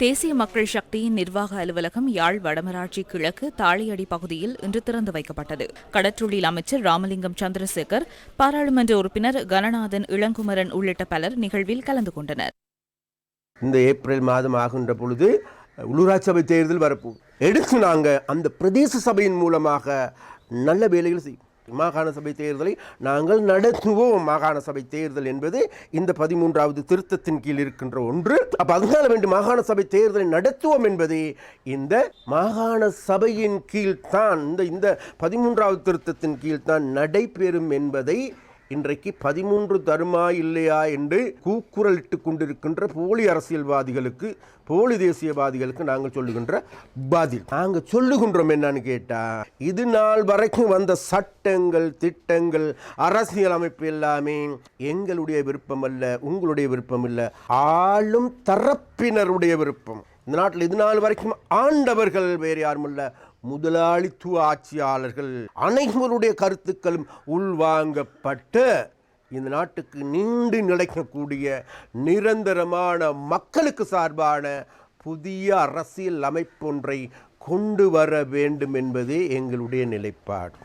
தேசிய மக்கள் சக்தியின் நிர்வாக அலுவலகம் யாழ் வடமராட்சி கிழக்கு தாளியடி பகுதியில் இன்று திறந்து வைக்கப்பட்டது. கடற்றொழில் அமைச்சர் ராமலிங்கம் சந்திரசேகர் பாராளுமன்ற உறுப்பினர் கணநாதன் இளங்குமரன் உள்ளிட்ட பலர் நிகழ்வில் கலந்து கொண்டனர். இந்த ஏப்ரல் மாதம் ஆகின்ற பொழுது உள்ளூராட்சி சபை தேர்தல் வரப்போம். எடுத்து நாங்கள் அந்த பிரதேச சபையின் மூலமாக நல்ல வேலைகள் செய்யும் மாகாண சபை தேர்தலை நாங்கள் நடத்துவோம். மாகாண சபை தேர்தல் என்பது இந்த பதிமூன்றாவது திருத்தத்தின் கீழ் இருக்கின்ற ஒன்று. அப்போ அதனால வேண்டும் மாகாண சபை தேர்தலை நடத்துவோம் என்பது இந்த மாகாண சபையின் கீழ் தான் இந்த இந்த பதிமூன்றாவது திருத்தத்தின் கீழ் தான் நடைபெறும் என்பதை இன்றைக்கு பதிமூன்று தருமா இல்லையா என்று கூக்குரலிட்டு கொண்டிருக்கின்ற போலி அரசியல்வாதிகளுக்கு போலி தேசியவாதிகளுக்கு நாங்கள் சொல்லுகின்ற பதில். நாங்கள் சொல்லுகின்றோம் என்னன்னு கேட்டால் இது நாள் வரைக்கும் வந்த சட்டங்கள் திட்டங்கள் அரசியல் அமைப்பு எல்லாமே எங்களுடைய விருப்பம் அல்ல உங்களுடைய விருப்பம் இல்லை ஆளும் தரப்பினருடைய விருப்பம். இந்த நாட்டில் இது நாள் வரைக்கும் ஆண்டவர்கள் வேறு யாரும் இல்லை முதலாளித்துவ ஆட்சியாளர்கள் அனைவருடைய கருத்துக்களும் உள்வாங்கப்பட்டு இந்த நாட்டுக்கு நீண்டு நிலைக்கக்கூடிய நிரந்தரமான மக்களுக்கு சார்பான புதிய அரசியல் அமைப்பொன்றை கொண்டு வர வேண்டும் என்பதே எங்களுடைய நிலைப்பாடு.